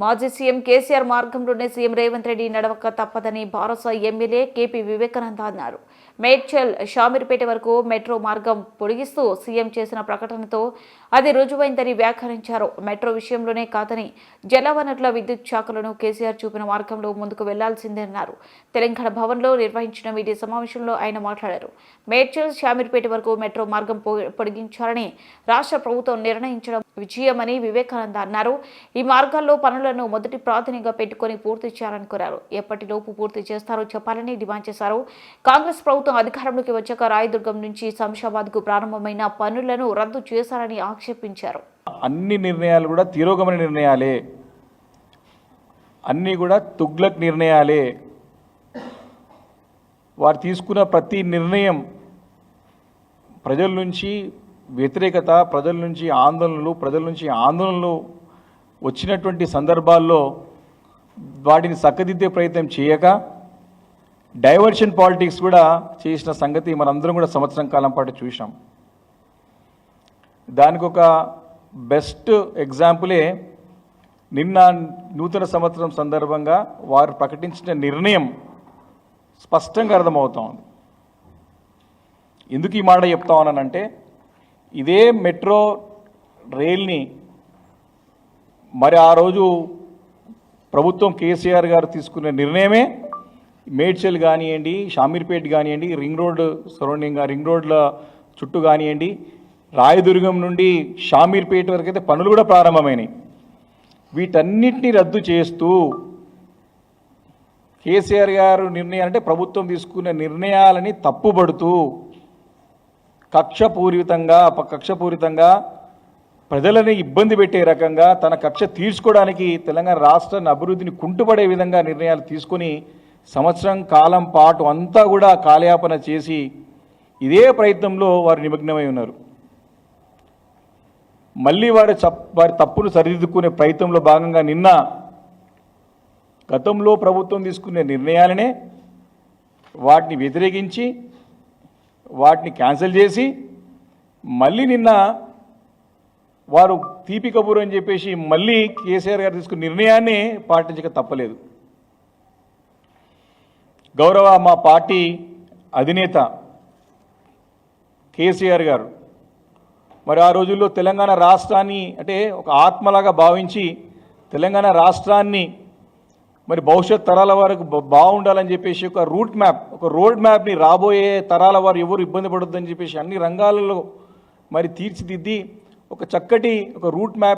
మాజీ సీఎం కేసీఆర్ మార్గంలోనే సీఎం రేవంత్ రెడ్డి నడవక తప్పదని భారత ఎమ్మెల్యే కేపీ వివేకానంద అన్నారు. మేడ్చల్ షామీర్పేట వరకు మెట్రో మార్గం పొడిగిస్తూ సీఎం చేసిన ప్రకటనతో అది రుజువైందని వ్యాఖ్యానించారు. మెట్రో విషయంలోనే కాదని జలవనరుల విద్యుత్ శాఖలను కేసీఆర్ చూపిన మార్గంలో ముందుకు వెళ్ళాల్సిందే అన్నారు తెలంగాణ భవన్లో నిర్వహించిన మీడియా సమావేశంలో ఆయన మాట్లాడారు. మేడ్చల్ షామీర్పేట వరకు మెట్రో మార్గం పొ- పొడిగించాలని రాష్ట్ర ప్రభుత్వం నిర్ణయించడం విజయమని వివేకానంద అన్నారు. ఈ మార్గాల్లో పనులను మొదటి ప్రాధాన్యంగా పెట్టుకొని పూర్తి చేయాలని కోరారు. ఎప్పటిలోపు పూర్తి చేస్తారో చెప్పాలని డిమాండ్ చేశారు. కాంగ్రెస్ ప్రభుత్వం అధికారంలోకి వచ్చాక రాయదుర్గం నుంచి శంషాబాద్కు ప్రారంభమైన పనులను రద్దు చేశారని ఆక్షేపించారు. అన్ని నిర్ణయాలు కూడా తిరోగమన నిర్ణయాలే. అన్నీ కూడా తుగ్లక్ నిర్ణయాలే. వారు తీసుకున్న ప్రతి నిర్ణయం ప్రజల నుంచి వ్యతిరేకత ప్రజల నుంచి ఆందోళనలు ప్రజల నుంచి ఆందోళనలు వచ్చినటువంటి సందర్భాల్లో వాటిని చక్కదిద్దే ప్రయత్నం చేయక డైవర్షన్ పాలిటిక్స్ కూడా చేసిన సంగతి మనందరం కూడా సంవత్సరం కాలం పాటు చూసాం దానికి ఒక బెస్ట్ ఎగ్జాంపులే నిన్న నూతన సంవత్సరం సందర్భంగా వారు ప్రకటించిన నిర్ణయం స్పష్టంగా అర్థమవుతా ఉంది. ఎందుకు ఈ మాట చెప్తా ఉన్నానంటే ఇదే మెట్రో రైల్ని మరి ఆ రోజు ప్రభుత్వం కేసీఆర్ గారు తీసుకున్న నిర్ణయమే మేడ్చల్ కానివ్వండి షామీర్పేట్ కానివ్వండి రింగ్ రోడ్ సరౌండింగ్ రింగ్ రోడ్ల చుట్టూ కానివ్వండి రాయదుర్గం నుండి షామీర్పేట వరకు అయితే పనులు కూడా ప్రారంభమైనాయి. వీటన్నిటిని రద్దు చేస్తూ కేసీఆర్ గారు నిర్ణయాలు అంటే ప్రభుత్వం తీసుకున్న నిర్ణయాలని తప్పుబడుతూ కక్షపూరితంగా కక్షపూరితంగా ప్రజలని ఇబ్బంది పెట్టే రకంగా తన కక్ష తీర్చుకోవడానికి తెలంగాణ రాష్ట్రాన్ని అభివృద్ధిని కుంటుపడే విధంగా నిర్ణయాలు తీసుకొని సంవత్సరం కాలం పాటు అంతా కూడా కాలయాపన చేసి ఇదే ప్రయత్నంలో వారు నిమగ్నమై ఉన్నారు. మళ్ళీ వారి వారి తప్పును సరిదిద్దుకునే ప్రయత్నంలో భాగంగా నిన్న గతంలో ప్రభుత్వం తీసుకునే నిర్ణయాలనే వాటిని వ్యతిరేకించి వాటిని క్యాన్సిల్ చేసి మళ్ళీ నిన్న వారు తీపి కపూర్ అని చెప్పేసి మళ్ళీ కేసీఆర్ గారు తీసుకున్న నిర్ణయాన్ని పాటించక తప్పలేదు. గౌరవ మా పార్టీ అధినేత కేసీఆర్ గారు మరి ఆ రోజుల్లో తెలంగాణ రాష్ట్రాన్ని అంటే ఒక ఆత్మలాగా భావించి తెలంగాణ రాష్ట్రాన్ని మరి భవిష్యత్ తరాల వారికి బాగుండాలని చెప్పేసి ఒక రూట్ మ్యాప్ ఒక రోడ్ మ్యాప్ని రాబోయే తరాల వారు ఎవరు ఇబ్బంది పడొద్దని చెప్పేసి అన్ని రంగాలలో మరి తీర్చిదిద్ది ఒక చక్కటి ఒక రూట్ మ్యాప్